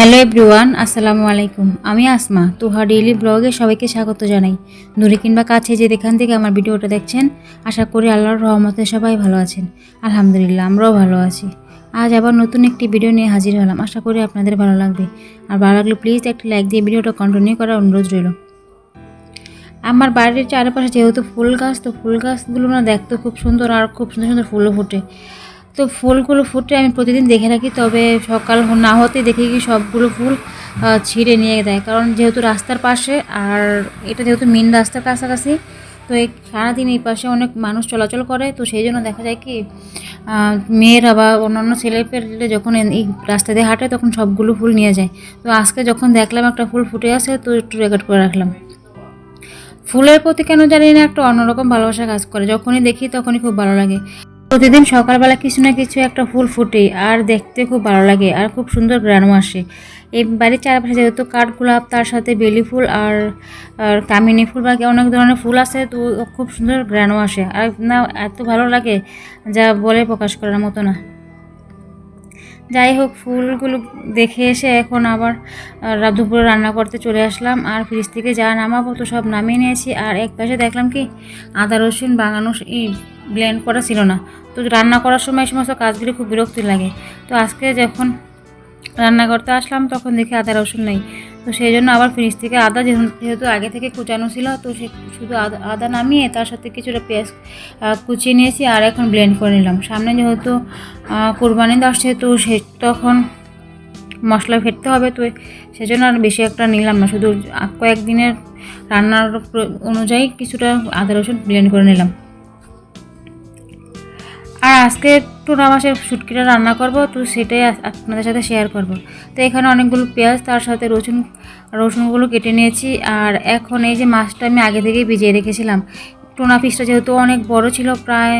Hello everyone, আসসালামু আলাইকুম। আমি আসমা, তুহা ডেইলি ব্লগে সবাইকে স্বাগত জানাই। দূরে কিংবা কাছে যে যেখান থেকে আমার ভিডিওটা দেখছেন, আশা করি আল্লাহর রহমতে সবাই ভালো আছেন। আলহামদুলিল্লাহ, আমরাও ভালো আছি। আজ আবার নতুন একটি ভিডিও নিয়ে হাজির হলাম। আশা করি আপনাদের ভালো লাগবে। আর ভালো লাগলে প্লিজ একটি লাইক দিয়ে ভিডিওটা কন্টিনিউ করার অনুরোধ রইল। আমার বাড়ির চারপাশে যেহেতু ফুল গাছ, তো ফুল গাছগুলো না দেখতে খুব সুন্দর আর খুব সুন্দর সুন্দর ফুলও ফোটে। তো ফুলগুলো ফুটে আমি প্রতিদিন দেখে রাখি, তবে সকাল না হতে দেখি কি সবগুলো ফুল ছিঁড়ে নিয়ে দেয় কারণ যেহেতু রাস্তার পাশে আর এটা যেহেতু মেন রাস্তার কাছাকাছি, তো এই সারাদিন এই পাশে অনেক মানুষ চলাচল করে। তো সেই জন্য দেখা যায় কি মেয়েরা বা অন্যান্য ছেলেপেলে যখন এই রাস্তা দিয়ে হাঁটে তখন সবগুলো ফুল নিয়ে যায়। তো আজকে যখন দেখলাম একটা ফুল ফুটে আছে, তো একটু রেকর্ড করে রাখলাম। ফুলের প্রতি কেন জানি না একটা অন্যরকম ভালোবাসা কাজ করে, যখনই দেখি তখনই খুব ভালো লাগে। প্রতিদিন সকালবেলা কিছু না কিছু একটা ফুল ফুটে আর দেখতে খুব ভালো লাগে আর খুব সুন্দর গ্রানও আসে। এই বাড়ির চারপাশে যেহেতু কাঠগোলাপ তার সাথে বেলি ফুল আর আর কামিনী ফুল বা অনেক ধরনের ফুল আছে তো খুব সুন্দর গ্রানও আসে। আর না এত ভালো লাগে যা বলে প্রকাশ করার মতো না। যাই হোক ফুলগুলো দেখে এসে এখন আবার আহ, রা- দুপুরে রান্না করতে চলে আসলাম। আর ফ্রিজ থেকে যা নামাবো তো সব নামিয়ে নিয়েছি। আর এক পাশে দেখলাম কি আদা রসুন বাগানো ই ব্লেন্ড করা ছিল না। তো রান্না করার সময় এই সমস্ত কাজগুলি খুব বিরক্তি লাগে। তো আজকে যখন রান্না করতে আসলাম, তখন দেখি আদা রসুন নেই। তো সেই জন্য আবার ফ্রিজ থেকে আদা যেহেতু আগে থেকে কুচানো ছিল, তো সে শুধু আদা নামিয়ে তার সাথে কিছুটা পেঁয়াজ কুচিয়ে নিয়েছি আর এখন ব্লেন্ড করে নিলাম। সামনে যেহেতু কোরবানি আসছে তো সে তখন মশলা ফেটতে হবে, তো সেজন্য আর বেশি একটা নিলাম না। শুধু কয়েকদিনের রান্নার অনুযায়ী কিছুটা আদা রসুন ব্লেন্ড করে নিলাম। আর আজকে একটু মাসের শুটকিটা রান্না করব, তো সেটাই আপনাদের সাথে শেয়ার করব। তো এখানে অনেকগুলো পেঁয়াজ, তার সাথে রসুন, রসুনগুলো কেটে নিয়েছি। আর এখন এই যে মাছটা আমি আগে থেকেই ভিজিয়ে রেখেছিলাম। টোনা পিসটা যেহেতু অনেক বড় ছিল, প্রায়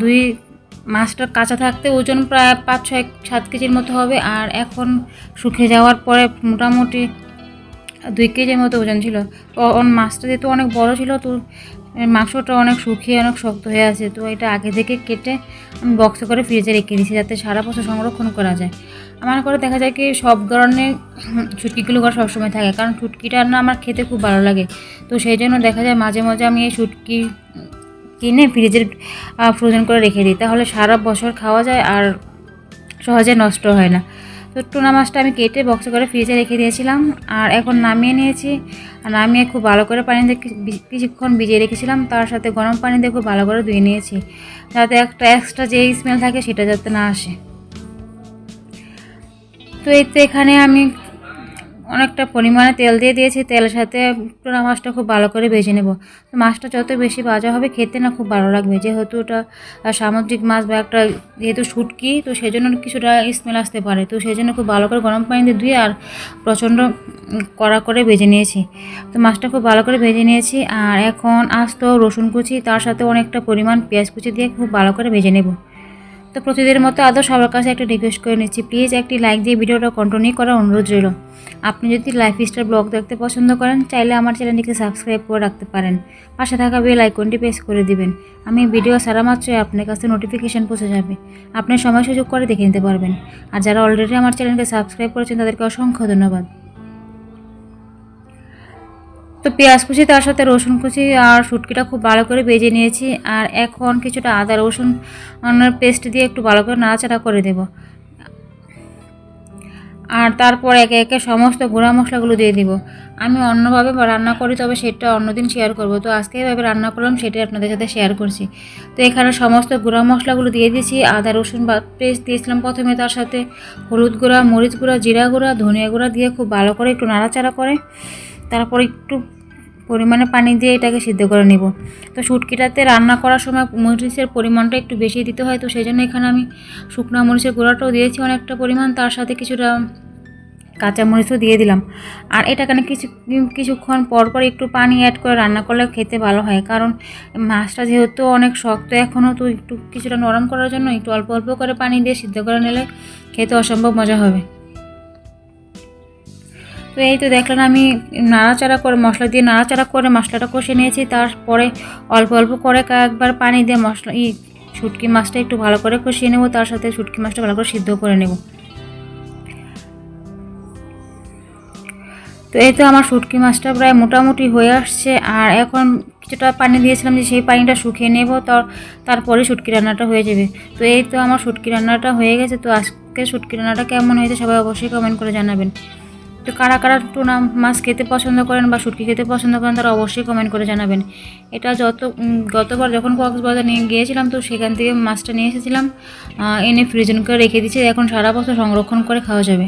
দুই, মাছটা কাঁচা থাকতে ওজন প্রায় পাঁচ, ছয়, সাত কেজির মতো হবে। আর এখন শুকিয়ে যাওয়ার পরে মোটামুটি দুই কেজির মতো ওজন ছিল। তো মাছটা যেহেতু অনেক বড় ছিল, তো মাংসটা অনেক শুকিয়ে অনেক শক্ত হয়ে আছে, তো এটা আগে থেকে কেটে আমি বক্সে করে ফ্রিজে রেখে দিয়েছি যাতে সারা বছর সংরক্ষণ করা যায়। আমার করে দেখা যায় কি সব ধরনের ছুটকিগুলো ঘর সবসময় থাকে, কারণ ছুটকিটা না আমার খেতে খুব ভালো লাগে। তো সেই জন্য দেখা যায় মাঝে মাঝে আমি এই শুটকি কিনে ফ্রিজের ফ্রোজেন করে রেখে দিই, তাহলে সারা বছর খাওয়া যায় আর সহজে নষ্ট হয় না। তো টুনা মাছটা আমি কেটে বক্সে করে ফ্রিজে রেখে দিয়েছিলাম। আর এখন নামিয়ে নিয়েছি। আর নামিয়ে খুব ভালো করে পানি দিয়ে কিছুক্ষণ ভিজিয়ে রেখেছিলাম। তার সাথে গরম পানি দিয়ে খুব ভালো করে ধুয়ে নিয়েছি। যাতে একটা এক্সট্রা যে স্মেল থাকে সেটা যাতে না আসে। তো এই তো এখানে আমি অনেকটা পরিমাণে তেল দিয়ে দিয়েছি তেলের সাথে টুনা মাছটা খুব ভালো করে ভেজে নেব। তো মাছটা যত বেশি ভাজা হবে খেতে না খুব ভালো লাগবে। যেহেতু ওটা সামুদ্রিক মাছ বা একটা যেহেতু শুটকি, তো সেই জন্য কিছুটা স্মেল আসতে পারে। তো সেই জন্য খুব ভালো করে গরম পানি দিয়ে ধুয়ে আর প্রচণ্ড কড়া করে ভেজে নিয়েছি। তো মাছটা খুব ভালো করে ভেজে নিয়েছি আর এখন আস্ত রসুন কুচি, তার সাথে অনেকটা পরিমাণ পেঁয়াজ কুচি দিয়ে খুব ভালো করে ভেজে নেব। তো প্রতিদিনের মতো আদৌ সবার কাছে একটা রিকোয়েস্ট করে নিচ্ছি। প্লিজ একটি লাইক দিয়ে ভিডিওটা কন্টিনিউ করার অনুরোধ রইল। আপনি যদি লাইফ স্টাইল ব্লগ দেখতে পছন্দ করেন, চাইলে আমার চ্যানেলটিকে সাবস্ক্রাইব করে রাখতে পারেন। পাশে থাকা বেল আইকনটি প্রেস করে দিবেন। আমি ভিডিও সারা মাত্রই আপনার কাছে নোটিফিকেশান পৌঁছে যাবে। আপনি সময় সুযোগ করে দেখে নিতে পারবেন। আর যারা অলরেডি আমার চ্যানেলকে সাবস্ক্রাইব করেছেন, তাদেরকে অসংখ্য ধন্যবাদ। তো পেঁয়াজ কুচি, তার সাথে রসুন কুচি আর শুটকিটা খুব ভালো করে ভেজে নিয়েছি। আর এখন কিছুটা আদা, রসুন পেস্ট দিয়ে একটু ভালো করে নাড়াচাড়া করে দেব। আর তারপর একে একে সমস্ত গুঁড়া মশলাগুলো দিয়ে দিব। আমি অন্যভাবে রান্না করি, তবে সেটা অন্যদিন শেয়ার করব। তো আজকে এভাবে রান্না করলাম, সেটাই আপনাদের সাথে শেয়ার করছি। তো এখানে সমস্ত গুঁড়া মশলাগুলো দিয়ে দিয়েছি। আদা, রসুন বা পেস্ট দিয়েছিলাম প্রথমে তার সাথে। হলুদ গুঁড়া, মরিচ গুঁড়া, জিরা গুঁড়া, ধনিয়া গুঁড়া দিয়ে খুব ভালো করে একটু নাড়াচাড়া করে। তারপর একটু পরিমাণে পানি দিয়ে এটাকে সিদ্ধ করে নেব। তো শুটকিটাতে রান্না করার সময় মরিচের পরিমাণটা একটু বেশি দিতে হয়, তো সেই জন্য এখানে আমি শুকনো মরিচের গুঁড়াটাও দিয়েছি অনেকটা পরিমাণ, তার সাথে কিছুটা কাঁচা মরিচও দিয়ে দিলাম। আর এটাখানে কিছু, কিছুক্ষণ পর পর একটু পানি অ্যাড করে রান্না করলে খেতে ভালো হয়, কারণ মাছটা যেহেতু অনেক শক্ত এখনও, তো একটু কিছুটা নরম করার জন্য একটু অল্প অল্প করে পানি দিয়ে সিদ্ধ করে নিলে খেতে অসম্ভব মজা হবে। তো এই তো দেখলেন আমি নাড়াচাড়া করে মশলা দিয়ে নাড়াচাড়া করে মশলাটা কষে নিয়েছি, তারপরে অল্প অল্প করে কয়েকবার পানি দিয়ে মশলা ই শুটকি মাছটা একটু ভালো করে কষিয়ে নেব, তার সাথে শুটকি মাছটা ভালো করে সিদ্ধ করে নেব। তো এই তো আমার শুটকি মাছটা প্রায় মোটামুটি হয়ে আসছে, আর এখন কিছুটা পানি দিয়েছিলাম যে সেই পানিটা শুকিয়ে নেব তার তারপরে শুটকি রান্নাটা হয়ে যাবে। তো এই তো আমার শুটকি রান্নাটা হয়ে গেছে, তো আজকে শুটকি রান্নাটা কেমন হয়েছে সবাই অবশ্যই কমেন্ট করে জানাবেন। তো কারা কারা টুনা মাছ খেতে পছন্দ করেন বা শুটকি খেতে পছন্দ করেন তারা অবশ্যই কমেন্ট করে জানাবেন। এটা যত গতবার যখন কক্সবাজার নিয়ে গিয়েছিলাম তো সেখান থেকে মাছটা নিয়ে এসেছিলাম এনে ফ্রিজন করে রেখে দিয়েছি, এখন সারা বছর সংরক্ষণ করে খাওয়া যাবে।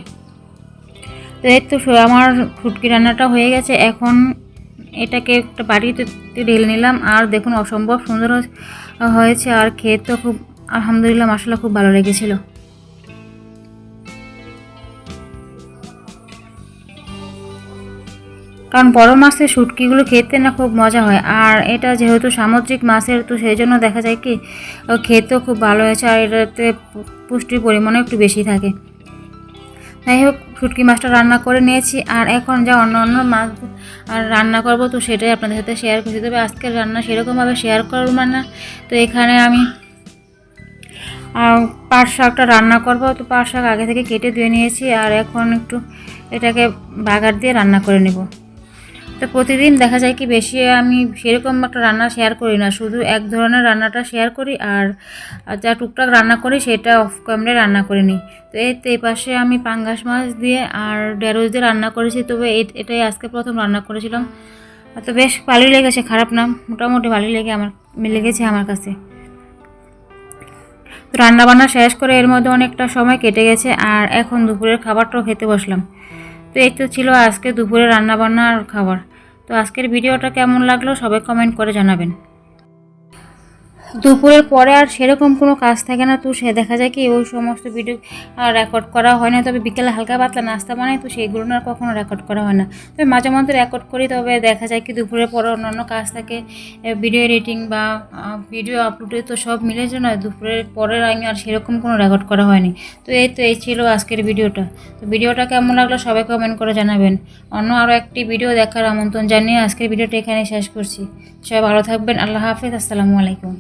তো এই তো আমার ফুটকি রান্নাটা হয়ে গেছে, এখন এটাকে একটা বাড়িতে ঢেলে নিলাম, আর দেখুন অসম্ভব সুন্দর হয়েছে আর খেয়ে তো খুব আলহামদুলিল্লাহ মশলা খুব ভালো লেগেছিল। কারণ বড় মাছের শুটকিগুলো খেতে না খুব মজা হয়। আর এটা যেহেতু সামুদ্রিক মাছের, তো সেই জন্য দেখা যায় কি খেতেও খুব ভালো হয়েছে আর এটাতে পুষ্টির পরিমাণও একটু বেশি থাকে। যাই হোক, শুটকি মাছটা রান্না করে নিয়েছি আর এখন যা অন্য অন্য মাছ আর রান্না করব, তো সেটাই আপনাদের সাথে শেয়ার করছি। তবে আজকের রান্না সেরকমভাবে শেয়ার করব না। তো এখানে আমি পাট শাকটা রান্না করব। তো পাট শাক আগে থেকে কেটে ধুয়ে নিয়েছি আর এখন একটু এটাকে বাগার দিয়ে রান্না করে নেব। তো প্রতিদিন দেখা যায় কি বেশি আমি সেরকম একটা রান্না শেয়ার করি না। শুধু এক ধরনের রান্নাটা শেয়ার করি আর যা টুকটাক রান্না করি সেটা অফ ক্যামেরায় রান্না করে নিই। তো এই তো পাশে আমি পাঙ্গাস মাছ দিয়ে আর ঢেঁড়স দিয়ে রান্না করেছি, তবে এটাই আজকে প্রথম রান্না করেছিলাম। তো বেশ ভালোই লেগেছে, খারাপ না, মোটামুটি ভালোই লেগে আমার, লেগেছে আমার কাছে। তো রান্না বান্না শেষ করে এর মধ্যে অনেকটা সময় কেটে গেছে আর এখন দুপুরের খাবারটাও খেতে বসলাম। তো এই তো ছিল আজকে দুপুরে রান্না বান্না আর খাবার। তো আজকের ভিডিওটা কেমন লাগল সবাই কমেন্ট করে জানাবেন। দুপুরের পরে আর সেরকম কোনো কাজ থাকে না, তো সে দেখা যায় কি ওই সমস্ত ভিডিও রেকর্ড করা হয় না, তবে বিকেলে হালকা পাতলা নাস্তা বানাই, তো সেইগুলো আর কখনো রেকর্ড করা হয় না। তবে মাঝে মধ্যে রেকর্ড করি, তবে দেখা যায় কি দুপুরের পরে অন্যান্য কাজ থাকে ভিডিও এডিটিং বা ভিডিও আপলোডে তো সব মিলে যে না, দুপুরের পরের আমি আর সেরকম কোনো রেকর্ড করা হয়নি। তো এই তো এই ছিল আজকের ভিডিওটা তো ভিডিওটা কেমন লাগল সবাই কমেন্ট করে জানাবেন। অন্য আরও একটি ভিডিও দেখার আমন্ত্রণ জানিয়ে আজকের ভিডিওটা এখানে শেষ করছি। সবাই ভালো থাকবেন, আল্লাহ হাফেজ, আসসালামু আলাইকুম।